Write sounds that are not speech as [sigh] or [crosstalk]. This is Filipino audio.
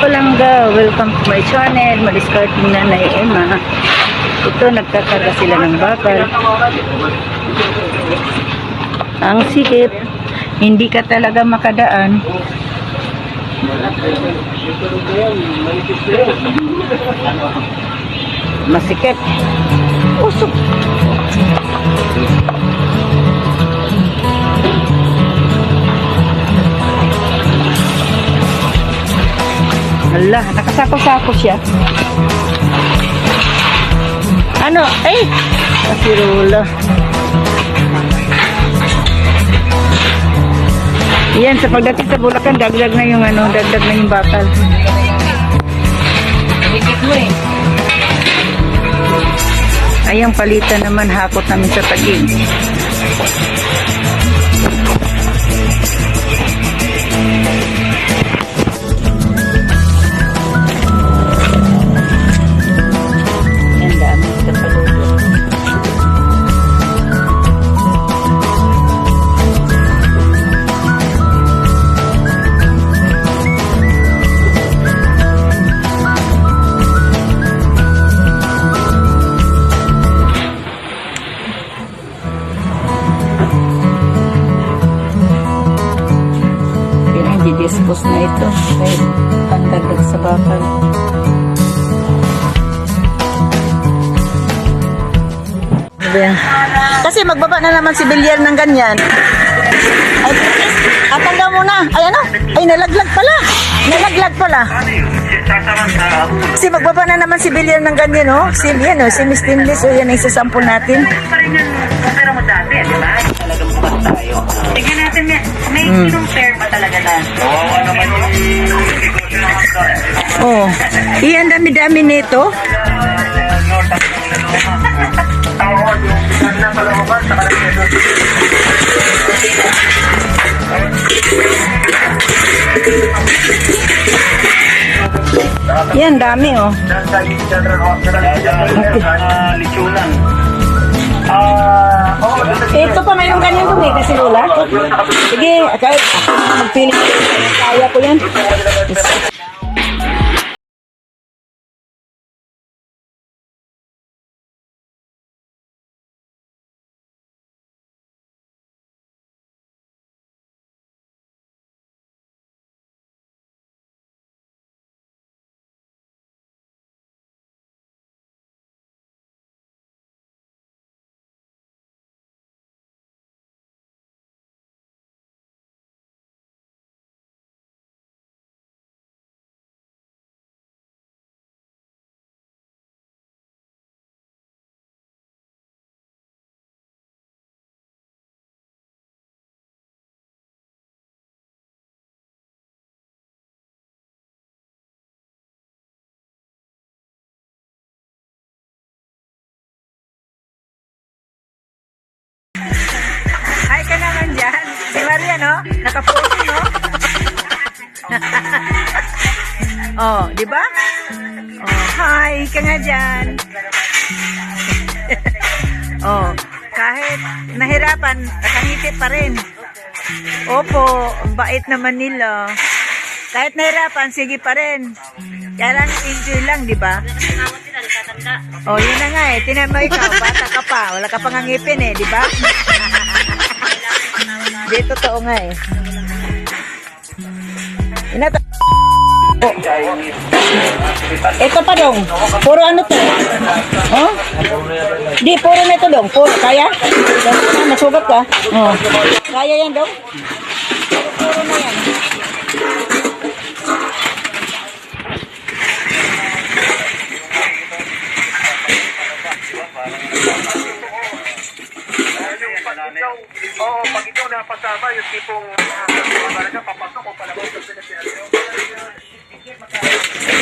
Palangga, welcome to my channel, Maliskarting Nanay Emma. Ito, nagkakarga sila ng bakal. Ang sikip, hindi ka talaga makadaan. Masikip. Usok. Hala, nakasako-sako siya. Ano? Ay! Kasirula. Yan, sa pagdating sa Bulacan, dagdag na yung ano, dagdag na yung bakal. Ayang palitan naman hakot namin sa tagig. Yan? Kasi magbaba na naman si Bilyar ng ganyan. Ay, at hanggang muna. Ay ano? Ay nalaglag pala. Nalaglag pala. Kasi magbaba na naman si Bilyar ng ganyan, oh. Si, yan, oh. Si Miss Tinlis, oh. Yan ang isasample natin. opera mo dati, di ba? Talagang bukas tayo. Tignan natin, may, Hmm. compare pa talaga na. Oo, naman yung. Oh. Iyan dami-dami nito. Yan, dami, oh. Sa General Hospital, sa Lichunan. Ah, oo, Ito pa, mayroong ganyan doon eh, kasi Lola. Sige, kahit magpili. Kaya ko yan. No? Naka-pose, [laughs] no? oh, di ba? Oh, hi ka nga dyan. [laughs] oh, kahit nahirapan, nakangiti pa rin. Opo, ang bait naman nila. Kahit nahirapan, sige pa rin. Kaya lang, enjoy lang, di ba? Oh, yun na nga eh. Tinan mo ikaw, bata ka pa. Wala ka pang ngipin eh, di ba? [laughs] Di, totoo nga eh. Inata... Oh. Ito pa dong. Puro ano to? Oh? Di, puro na ito dong. Puro. Kaya? Yan, nasugat ka? Oh. Kaya yan dong? Puro na yan. oo, oh, pag ikaw napasama, yung tipong, uh, talaga, papasok o palabas sa Pilipinas. Yung talaga, hindi magkakaroon.